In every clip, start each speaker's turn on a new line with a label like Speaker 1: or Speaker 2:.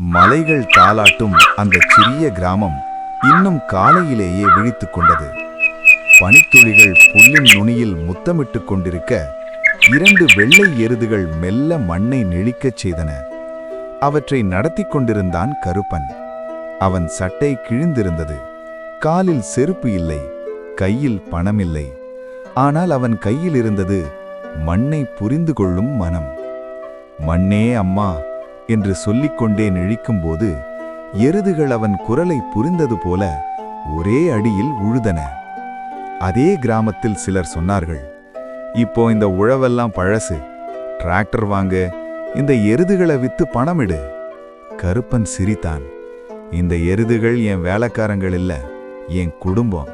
Speaker 1: மலைகள் தாளாட்டும் அந்த சிறிய கிராமம் இன்னும் காலையிலேயே விழித்துக் கொண்டது. பனித்துளிகள் புல்லின் நுனியில் முத்தமிட்டுக் கொண்டிருக்க இரண்டு வெள்ளை எருதுகள் மெல்ல மண்ணை நெளிக்கச் செய்தன. அவற்றை நடத்திக் கொண்டிருந்தான் கருப்பன். அவன் சட்டை கிழிந்திருந்தது. காலில் செருப்பு இல்லை கையில் பணமில்லை. ஆனால் அவன் கையில் இருந்தது மண்ணை புரிந்து கொள்ளும் மனம். மண்ணே அம்மா என்று சொல்லிக்கொண்டே நெழிக்கும்போது எருதுகள் அவன் குரலை புரிந்தது போல ஒரே அடியில் உழுதன. அதே கிராமத்தில் சிலர் சொன்னார்கள் இப்போ இந்த உழவெல்லாம் பழசு டிராக்டர் வாங்க இந்த எருதுகளை வித்து பணமிடு. கருப்பன் சிரித்தான் இந்த எருதுகள் என் வேலைக்காரங்கள் இல்ல என் குடும்பம்.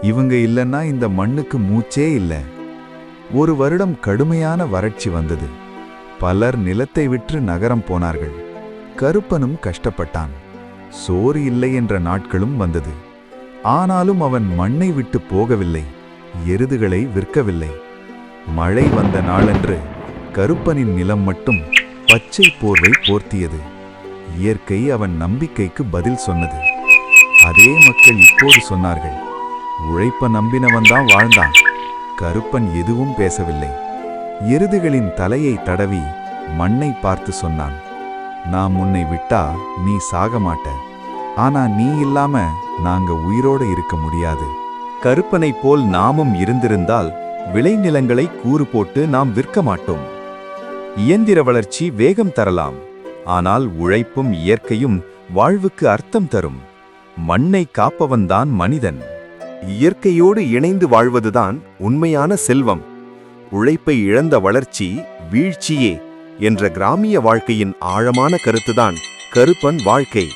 Speaker 1: இவங்க இல்லைன்னா இந்த மண்ணுக்கு மூச்சே இல்லை. ஒரு வருடம் கடுமையான வறட்சி வந்தது. பலர் நிலத்தை விற்று நகரம் போனார்கள். கருப்பனும் கஷ்டப்பட்டான். சோறு இல்லை என்ற நாட்களும் வந்தது. ஆனாலும் அவன் மண்ணை விட்டு போகவில்லை. எருதுகளை விற்கவில்லை. மழை வந்த நாளன்று கருப்பனின் நிலம் மட்டும் பச்சை போர்வை போர்த்தியது. இயற்கை அவன் நம்பிக்கைக்கு பதில் சொன்னது. அதே மக்கள் இப்போது சொன்னார்கள். உழைப்ப நம்பினவன்தான் வாழ்ந்தான். கருப்பன் எதுவும் பேசவில்லை. எருதுகளின் தலையை தடவி மண்ணை பார்த்து சொன்னான். நான் உன்னை விட்டா நீ சாக மாட்ட. ஆனா நீ இல்லாம நாங்க உயிரோட இருக்க முடியாது.
Speaker 2: கருப்பனைப் போல் நாமும் இருந்திருந்தால் விளைநிலங்களை கூறு போட்டு நாம் விற்க மாட்டோம். இயந்திர வளர்ச்சி வேகம் தரலாம். ஆனால் உழைப்பும் இயற்கையும் வாழ்வுக்கு அர்த்தம் தரும். மண்ணை காப்பவன்தான் மனிதன். இயற்கையோடு இணைந்து வாழ்வதுதான் உண்மையான செல்வம். உழைப்பை இழந்த வளர்ச்சி வீழ்ச்சியே என்ற கிராமிய வாழ்க்கையின் ஆழமான கருத்துதான் கருப்பன் வாழ்க்கை.